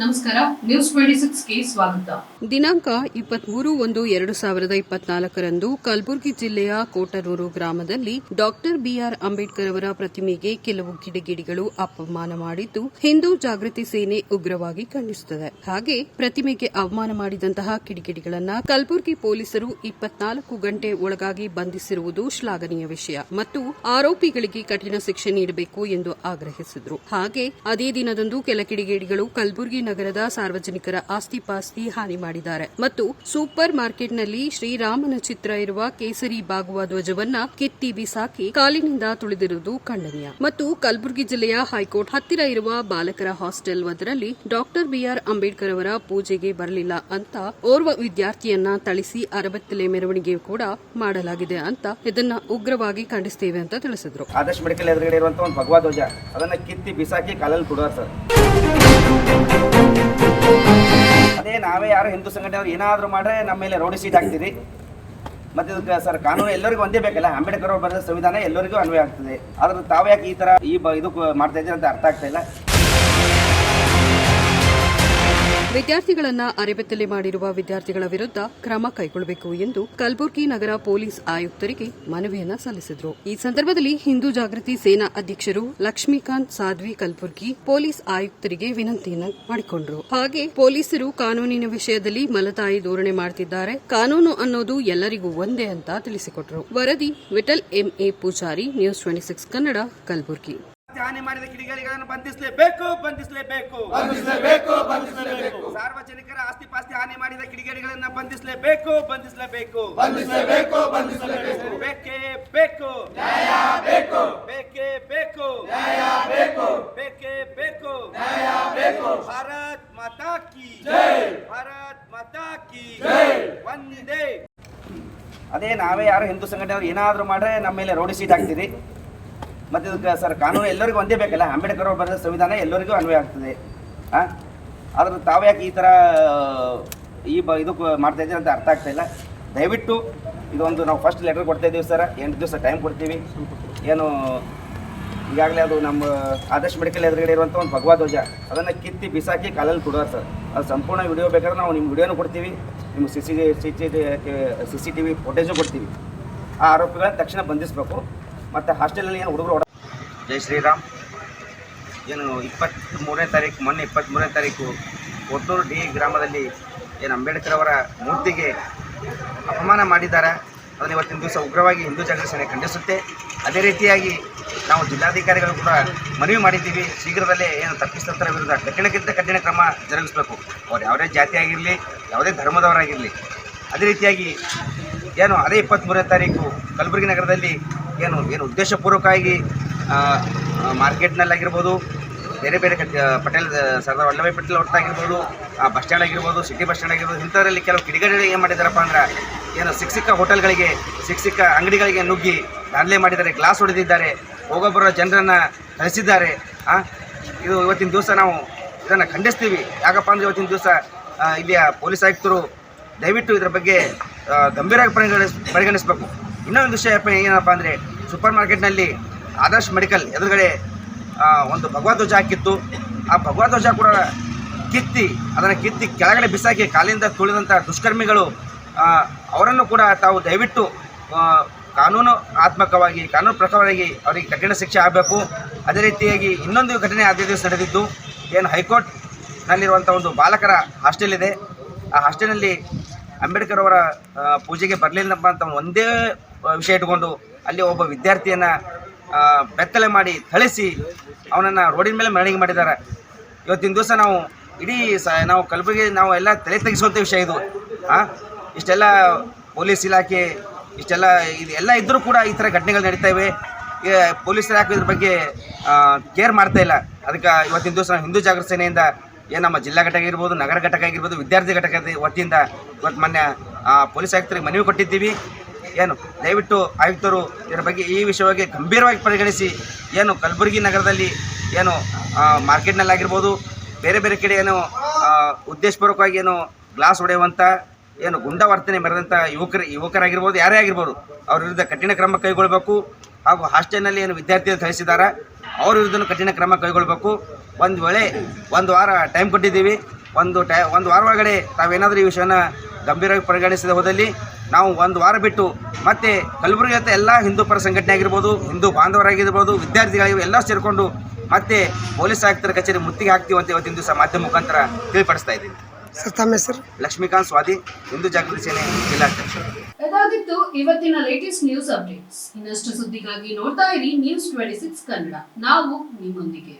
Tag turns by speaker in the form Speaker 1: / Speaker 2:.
Speaker 1: ನಮಸ್ಕಾರ news twenty ಸಿಕ್ಸ್ಗೆ ಸ್ವಾಗತ.
Speaker 2: ದಿನಾಂಕ ಇಪ್ಪತ್ಮೂರು ಒಂದು ಎರಡು ಸಾವಿರದ ಇಪ್ಪತ್ನಾಲ್ಕರಂದು ಕಲಬುರಗಿ ಜಿಲ್ಲೆಯ ಕೋಟರೂರು ಗ್ರಾಮದಲ್ಲಿ ಡಾಕ್ಟರ್ ಬಿಆರ್ ಅಂಬೇಡ್ಕರ್ ಅವರ ಪ್ರತಿಮೆಗೆ ಕೆಲವು ಕಿಡಿಗೇಡಿಗಳು ಅಪಮಾನ ಮಾಡಿದ್ದು ಹಿಂದೂ ಜಾಗೃತಿ ಸೇನೆ ಉಗ್ರವಾಗಿ ಖಂಡಿಸುತ್ತದೆ. ಹಾಗೆ ಪ್ರತಿಮೆಗೆ ಅವಮಾನ ಮಾಡಿದಂತಹ ಕಿಡಿಗಿಡಿಗಳನ್ನು ಕಲಬುರಗಿ ಪೊಲೀಸರು ಇಪ್ಪತ್ನಾಲ್ಕು ಗಂಟೆ ಒಳಗಾಗಿ ಬಂಧಿಸಿರುವುದು ಶ್ಲಾಘನೀಯ ವಿಷಯ ಮತ್ತು ಆರೋಪಿಗಳಿಗೆ ಕಠಿಣ ಶಿಕ್ಷೆ ನೀಡಬೇಕು ಎಂದು ಆಗ್ರಹಿಸಿದರು. ಹಾಗೆ ಅದೇ ದಿನದಂದು ಕೆಲ ಕಿಡಿಗೇಡಿಗಳು ಕಲಬುರಗಿ ನಗರದ ಸಾರ್ವಜನಿಕರ ಆಸ್ತಿ ಪಾಸ್ತಿ ಹಾನಿ ಮಾಡಿದ್ದಾರೆ. ಮತ್ತು ಸೂಪರ್ ಮಾರ್ಕೆಟ್ನಲ್ಲಿ ಶ್ರೀರಾಮನ ಚಿತ್ರ ಇರುವ ಕೇಸರಿ ಬಾಗುವ ಧ್ವಜವನ್ನ ಕಿತ್ತಿ ಬಿಸಾಕಿ ಕಾಲಿನಿಂದ ತುಳಿದಿರುವುದು ಖಂಡನೀಯ. ಮತ್ತು ಕಲಬುರಗಿ ಜಿಲ್ಲೆಯ ಹೈಕೋರ್ಟ್ ಹತ್ತಿರ ಇರುವ ಬಾಲಕರ ಹಾಸ್ಟೆಲ್ ಒಂದರಲ್ಲಿ ಡಾಕ್ಟರ್ ಬಿಆರ್ ಅಂಬೇಡ್ಕರ್ ಅವರ ಪೂಜೆಗೆ ಬರಲಿಲ್ಲ ಅಂತ ಓರ್ವ ವಿದ್ಯಾರ್ಥಿಯನ್ನ ಥಳಿಸಿ ಅರಬತ್ತಲೆ ಮೆರವಣಿಗೆ ಕೂಡ ಮಾಡಲಾಗಿದೆ ಅಂತ ಇದನ್ನ ಉಗ್ರವಾಗಿ ಖಂಡಿಸ್ತೇವೆ ಅಂತ ತಿಳಿಸಿದ್ರು.
Speaker 3: ಆದಷ್ಟು ಮೆಡಿಕಲ್ ಎದುರುಗಡೆ ಇರುವಂತಹ ಒಂದು ಭಗವಾ ಧ್ವಜ, ಅದನ್ನ ಕಿತ್ತಿ ಬಿಸಾಕಿ ಕಾಲಲ್ಲಿ ಕೊಡುವ ಸರ್. ಅದೇ ನಾವೇ ಯಾರು ಹಿಂದೂ ಸಂಘಟನೆಯವರು ಏನಾದರೂ ಮಾಡ್ರೆ ನಮ್ಮ ಮೇಲೆ ರೌಡಿ ಸೀಟ್ ಹಾಕ್ತೀರಿ. ಮತ್ತೆ ಸರ್, ಕಾನೂನು ಎಲ್ಲರಿಗೂ ಒಂದೇ ಬೇಕಲ್ಲ? ಅಂಬೇಡ್ಕರ್ ಅವರು ಬರೆದ ಸಂವಿಧಾನ ಎಲ್ಲರಿಗೂ ಅನ್ವಯ ಆಗ್ತದೆ. ಆದ್ರೆ ತಾವು ಯಾಕೆ ಈ ತರ ಈ ಇದು ಮಾಡ್ತಾ ಇದ್ದೀರಿ ಅಂತ ಅರ್ಥ ಆಗ್ತಾ ಇಲ್ಲ.
Speaker 2: ವಿದ್ಯಾರ್ಥಿಗಳನ್ನ ಅರೆಬೆತ್ತಲೆ ಮಾಡಿರುವ ವಿದ್ಯಾರ್ಥಿಗಳ ವಿರುದ್ಧ ಕ್ರಮ ಕೈಗೊಳ್ಳಬೇಕು ಎಂದು ಕಲಬುರಗಿ ನಗರ ಪೊಲೀಸ್ ಆಯುಕ್ತರಿಗೆ ಮನವಿಯನ್ನ ಸಲ್ಲಿಸಿದರು. ಈ ಸಂದರ್ಭದಲ್ಲಿ ಹಿಂದೂ ಜಾಗೃತಿ ಸೇನಾ ಅಧ್ಯಕ್ಷರು ಲಕ್ಷ್ಮೀಕಾಂತ್ ಸಾಧ್ವಿ ಕಲಬುರಗಿ ಪೊಲೀಸ್ ಆಯುಕ್ತರಿಗೆ ವಿನಂತಿಯನ್ನ ಮಾಡಿಕೊಂಡರು. ಹಾಗೆ ಪೊಲೀಸರು ಕಾನೂನಿನ ವಿಷಯದಲ್ಲಿ ಮಲತಾಯಿ ಧೋರಣೆ ಮಾಡುತ್ತಿದ್ದಾರೆ ಕಾನೂನು ಅನ್ನೋದು ಎಲ್ಲರಿಗೂ ಒಂದೇ ಅಂತ ತಿಳಿಸಿಕೊಟ್ಟರು ವರದಿ Vithal M A Pujari, news twenty six Kannada, Kalaburagi.
Speaker 3: ಹಾನಿ ಮಾಡಿದ ಕಿಡಿಗೇಡಿಗಳನ್ನು ಬಂಧಿಸಲೇಬೇಕು ಬಂಧಿಸಲೇಬೇಕು.
Speaker 4: ಬಂಧಿಸಲೇಬೇಕು ಬಂಧಿಸಲೇಬೇಕು.
Speaker 3: ಸಾರ್ವಜನಿಕರ ಆಸ್ತಿ ಪಾಸ್ತಿ ಹಾನಿ ಮಾಡಿದ ಕಿಡಿಗೇಡಿಗಳನ್ನು ಬಂಧಿಸಲೇಬೇಕು ಬಂಧಿಸಲೇಬೇಕು.
Speaker 4: ಬಂಧಿಸಲೇಬೇಕು ಬಂಧಿಸಲೇಬೇಕು.
Speaker 3: ಬೇಕೇ ಬೇಕು.
Speaker 4: ನ್ಯಾಯ ಬೇಕು.
Speaker 3: ಬೇಕೇ ಬೇಕು.
Speaker 4: ನ್ಯಾಯ ಬೇಕು.
Speaker 3: ಬೇಕೇ ಬೇಕು.
Speaker 4: ನ್ಯಾಯ ಬೇಕು.
Speaker 3: ಭಾರತ್ ಮಾತಾ ಕಿ.
Speaker 4: ಜೈ.
Speaker 3: ಭಾರತ್ ಮಾತಾ ಕಿ.
Speaker 4: ಜೈ.
Speaker 3: ಒಂದೇ ಅದೇ ನಾವೇ ಯಾರು ಹಿಂದೂ ಸಂಘಟನೆಯವರು ಏನಾದರೂ ಮಾಡ್ರೆ ನಮ್ಮ ಮೇಲೆ ರೋಡಿ ಸೀಟ್ ಹಾಕ್ತೀರಿ ಮತ್ತೆ ಇದಕ್ಕೆ ಸರ್, ಕಾನೂನು ಎಲ್ಲರಿಗೂ ಒಂದೇ ಬೇಕಲ್ಲ? ಅಂಬೇಡ್ಕರ್ ಅವರು ಬರೆದ ಸಂವಿಧಾನ ಎಲ್ಲರಿಗೂ ಅನ್ವಯ ಆಗ್ತದೆ. ಆದ್ರೆ ತಾವು ಯಾಕೆ ಈ ಥರ ಈ ಬ ಇದಕ್ಕೆ ಮಾಡ್ತಾ ಇದ್ದೀರಿ ಅಂತ ಅರ್ಥ ಆಗ್ತಾ ಇಲ್ಲ. ದಯವಿಟ್ಟು ಇದೊಂದು ನಾವು ಫಸ್ಟ್ ಲೆಟರ್ ಕೊಡ್ತಾ ಇದ್ದೀವಿ ಸರ್. ಎಂಟು ದಿವಸ ಟೈಮ್ ಕೊಡ್ತೀವಿ. ಏನು, ಈಗಾಗಲೇ ಅದು ನಮ್ಮ ಆದರ್ಶ ಮೆಡಿಕಲ್ ಎದುರುಗಡೆ ಇರುವಂಥ ಒಂದು ಭಗವಾ ಧ್ವಜ, ಅದನ್ನು ಕಿತ್ತಿ ಬಿಸಾಕಿ ಕಾಲಲ್ಲಿ ಕೊಡುವ ಸರ್. ಅದು ಸಂಪೂರ್ಣ ವಿಡಿಯೋ ಬೇಕಾದ್ರೆ ನಾವು ನಿಮ್ಮ ವಿಡಿಯೋನು ಕೊಡ್ತೀವಿ. ನಿಮ್ಮ C C C C C T V footage ಕೊಡ್ತೀವಿ. ಆ ಆರೋಪಿಗಳನ್ನ ತಕ್ಷಣ ಬಂಧಿಸಬೇಕು. ಮತ್ತು ಹಾಸ್ಟೆಲಲ್ಲಿ ಏನು ಹುಡುಗರು ಜೈ ಶ್ರೀರಾಮ್. ಏನು ಇಪ್ಪತ್ತ್ ಮೂರನೇ ತಾರೀಕು, ಮೊನ್ನೆ ಇಪ್ಪತ್ತ್ಮೂರನೇ ತಾರೀಕು ಕೊಟ್ಟೂರು ಡಿ ಗ್ರಾಮದಲ್ಲಿ ಏನು ಅಂಬೇಡ್ಕರ್ ಅವರ ಮೂರ್ತಿಗೆ ಅಪಮಾನ ಮಾಡಿದ್ದಾರೆ. ಅದನ್ನು ಇವತ್ತಿನ ದಿವಸ ಉಗ್ರವಾಗಿ ಹಿಂದೂ ಜಾಗೃತಿ ಸೇನೆ ಖಂಡಿಸುತ್ತೆ. ಅದೇ ರೀತಿಯಾಗಿ ನಾವು ಜಿಲ್ಲಾಧಿಕಾರಿಗಳು ಕೂಡ ಮನವಿ ಮಾಡಿದ್ದೀವಿ. ಶೀಘ್ರದಲ್ಲೇ ಏನು ತಪ್ಪಿಸ್ತರ ವಿರುದ್ಧ ಕಠಿಣಕ್ಕಿಂತ ಕಠಿಣ ಕ್ರಮ ಜರುಗಿಸಬೇಕು. ಅವ್ರು ಯಾವುದೇ ಜಾತಿ ಆಗಿರಲಿ, ಯಾವುದೇ ಧರ್ಮದವರಾಗಿರಲಿ. ಅದೇ ರೀತಿಯಾಗಿ ಏನು ಅದೇ ಇಪ್ಪತ್ತ್ಮೂರನೇ ತಾರೀಕು ಕಲಬುರಗಿ ನಗರದಲ್ಲಿ ಏನು ಏನು ಉದ್ದೇಶಪೂರ್ವಕವಾಗಿ ಆ, ಆ, ಮಾರ್ಕೆಟ್ನಲ್ಲಾಗಿರ್ಬೋದು ಬೇರೆ ಬೇರೆ ಪಟೇಲ್ ಸರ್ದಾರ್ ವಲ್ಲಭಾಯಿ ಪಟೇಲ್ ಹೊರತಾಗಿರ್ಬೋದು ಬಸ್ ಸ್ಟ್ಯಾಂಡ್ ಆಗಿರ್ಬೋದು ಸಿಟಿ ಬಸ್ ಸ್ಟ್ಯಾಂಡ್ ಆಗಿರ್ಬೋದು ಇಂಥದ್ರಲ್ಲಿ ಕೆಲವು ಕಿಡಿಗೇಡಿಗಳು ಏನು ಮಾಡಿದಾರಪ್ಪ ಅಂದ್ರೆ ಏನು ಸಿಕ್ಕ ಸಿಕ್ಕ ಹೋಟೆಲ್ಗಳಿಗೆ ಸಿಕ್ಕ ಸಿಕ್ಕ ಅಂಗಡಿಗಳಿಗೆ ನುಗ್ಗಿ ದಾಂಧಲೆ ಮಾಡಿದ್ದಾರೆ ಗ್ಲಾಸ್ ಹೊಡೆದಿದ್ದಾರೆ ಹೋಗೋಬರೋ ಜನರನ್ನು ಕಳಿಸಿದ್ದಾರೆ ಆ, ಇದು ಇವತ್ತಿನ ದಿವಸ ನಾವು ಇದನ್ನು ಖಂಡಿಸ್ತೀವಿ. ಯಾಕಪ್ಪ ಅಂದರೆ ಇವತ್ತಿನ ದಿವಸ ಇಲ್ಲಿಯ ಪೊಲೀಸ್ ಆಯುಕ್ತರು ದಯವಿಟ್ಟು ಇದರ ಬಗ್ಗೆ ಗಂಭೀರವಾಗಿ ಪರಿಗಣಿಸ್ ಪರಿಗಣಿಸಬೇಕು. ಇನ್ನೊಂದು ವಿಷಯ ಏನಪ್ಪ ಅಂದರೆ ಸೂಪರ್ ಮಾರ್ಕೆಟ್ನಲ್ಲಿ ಆದರ್ಶ್ ಮೆಡಿಕಲ್ ಎದುರುಗಡೆ ಒಂದು ಭಗವಧ್ವಜ ಹಾಕಿತ್ತು. ಆ ಭಗವಧ್ವಜ ಕೂಡ ಕಿತ್ತಿ, ಅದನ್ನು ಕಿತ್ತಿ ಕೆಳಗಡೆ ಬಿಸಾಕಿ ಕಾಲಿಂದ ತುಳಿದಂಥ ದುಷ್ಕರ್ಮಿಗಳು ಅವರನ್ನು ಕೂಡ ತಾವು ದಯವಿಟ್ಟು ಕಾನೂನು ಆತ್ಮಕವಾಗಿ, ಕಾನೂನು ಪ್ರಕಾರವಾಗಿ ಅವರಿಗೆ ಕಠಿಣ ಶಿಕ್ಷೆ ಆಗಬೇಕು. ಅದೇ ರೀತಿಯಾಗಿ ಇನ್ನೊಂದು ಘಟನೆ ಅದೇ ದಿವಸ ನಡೆದಿದ್ದು, ಏನು ಹೈಕೋರ್ಟ್ನಲ್ಲಿರುವಂಥ ಒಂದು ಬಾಲಕರ ಹಾಸ್ಟೆಲ್ ಇದೆ. ಆ ಹಾಸ್ಟೆಲ್ನಲ್ಲಿ ಅಂಬೇಡ್ಕರ್ ಅವರ ಪೂಜೆಗೆ ಬರಲಿಲ್ಲಪ್ಪ ಅಂತ ಒಂದೇ ವಿಷಯ ಇಟ್ಕೊಂಡು ಅಲ್ಲಿ ಒಬ್ಬ ವಿದ್ಯಾರ್ಥಿಯನ್ನು ಬೆತ್ತಲೆ ಮಾಡಿ ಥಳಿಸಿ ಅವನನ್ನು ರೋಡಿನ ಮೇಲೆ ಮೆರವಣಿಗೆ ಮಾಡಿದ್ದಾರೆ. ಇವತ್ತಿನ ದಿವಸ ನಾವು ಇಡೀ ಸ, ನಾವು ಕಲಬುರಗಿ, ನಾವು ಎಲ್ಲ ತಲೆ ತೆಗೆಸುವಂಥ ವಿಷಯ ಇದು. ಹಾಂ ಇಷ್ಟೆಲ್ಲ ಪೊಲೀಸ್ ಇಲಾಖೆ, ಇಷ್ಟೆಲ್ಲ ಇದು ಎಲ್ಲ ಇದ್ದರೂ ಕೂಡ ಈ ಥರ ಘಟನೆಗಳು ನಡೀತಾ ಇವೆ. ಪೊಲೀಸ್ ಇಲಾಖೆ ಇದ್ರ ಬಗ್ಗೆ ಕೇರ್ ಮಾಡ್ತಾ ಇಲ್ಲ. ಅದಕ್ಕೆ ಇವತ್ತಿನ ದಿವಸ ನಾವು ಹಿಂದೂ ಜಾಗೃತ ಸೇನೆಯಿಂದ ಏನು ನಮ್ಮ ಜಿಲ್ಲಾ ಘಟಕ ಇರ್ಬೋದು ನಗರ ಘಟಕ ಆಗಿರ್ಬೋದು, ವಿದ್ಯಾರ್ಥಿ ಘಟಕದ ವತಿಯಿಂದ ಇವತ್ತು ಮೊನ್ನೆ ಪೊಲೀಸ್ ಆಯುಕ್ತರಿಗೆ ಮನವಿ ಕೊಟ್ಟಿದ್ದೀವಿ. ಏನು, ದಯವಿಟ್ಟು ಆಯುಕ್ತರು ಇದರ ಬಗ್ಗೆ ಈ ವಿಷಯವಾಗಿ ಗಂಭೀರವಾಗಿ ಪರಿಗಣಿಸಿ, ಏನು ಕಲಬುರಗಿ ನಗರದಲ್ಲಿ ಏನು ಮಾರ್ಕೆಟ್ನಲ್ಲಾಗಿರ್ಬೋದು ಬೇರೆ ಬೇರೆ ಕಡೆ ಏನು ಉದ್ದೇಶಪೂರ್ವಕವಾಗಿ ಏನು ಗ್ಲಾಸ್ ಹೊಡೆಯುವಂಥ ಏನು ಗುಂಡ ವರ್ತನೆ ಮೆರೆದಂಥ ಯುವಕರು, ಯುವಕರಾಗಿರ್ಬೋದು, ಯಾರೇ ಆಗಿರ್ಬೋದು, ಅವ್ರ ವಿರುದ್ಧ ಕಠಿಣ ಕ್ರಮ ಕೈಗೊಳ್ಳಬೇಕು. ಹಾಗೂ ಹಾಸ್ಟೆಲ್ನಲ್ಲಿ ಏನು ವಿದ್ಯಾರ್ಥಿಗಳು ಕಳಿಸಿದ್ದಾರೆ ಅವ್ರ ವಿರುದ್ಧ ಕಠಿಣ ಕ್ರಮ ಕೈಗೊಳ್ಳಬೇಕು ಒಂದು ವೇಳೆ ಒಂದು ವಾರ ಟೈಮ್ ಕೊಟ್ಟಿದ್ದೀವಿ, ಒಂದು ಟೈ, ಒಂದು ವಾರ ಒಳಗಡೆ ತಾವೇನಾದರೂ ಈ ವಿಷಯನ ಗಂಭೀರವಾಗಿ ಪರಿಗಣಿಸಿದ ಹೋದಲ್ಲಿ ನಾವು ಒಂದು ವಾರ ಬಿಟ್ಟು ಮತ್ತೆ ಕಲಬುರಗಿ ಅಂತ ಎಲ್ಲ ಹಿಂದೂ ಪರ ಸಂಘಟನೆ ಆಗಿರ್ಬೋದು, ಹಿಂದೂ ಬಾಂಧವರಾಗಿರ್ಬೋದು, ವಿದ್ಯಾರ್ಥಿಗಳಾಗಿ ಎಲ್ಲ ಸೇರಿಕೊಂಡು ಮತ್ತೆ ಪೊಲೀಸ್ ಆಯುಕ್ತರ ಕಚೇರಿ ಮುತ್ತಿಗೆ ಹಾಕ್ತೀವಿ ಅಂತ ಇವತ್ತಿನ ದಿವಸ ಮಾಧ್ಯಮ ಮುಖಾಂತರ ತಿಳಿಪಡಿಸ್ತಾ ಇದ್ದೀನಿ
Speaker 5: ಸರ್ ತಮ್ಮ ಹೆಸರು?
Speaker 3: ಲಕ್ಷ್ಮೀಕಾಂತ್ ಸ್ವಾದಿ ಹಿಂದೂ ಜಾಗೃತಿ ಸೇನೆ ಜಿಲ್ಲಾಧ್ಯಕ್ಷ
Speaker 2: ಇದಾಗಿತ್ತು ಇವತ್ತಿನ ಲೇಟೆಸ್ಟ್ ನ್ಯೂಸ್ ಅಪ್ಡೇಟ್ಸ್ ಇನ್ನಷ್ಟು ಸುದ್ದಿಗಾಗಿ ನೋಡ್ತಾ ಇರಿ ನ್ಯೂಸ್ ಟ್ವೆಂಟಿ ಸಿಕ್ಸ್ ಕನ್ನಡ. ನಾವು ನಿಮ್ಮೊಂದಿಗೆ.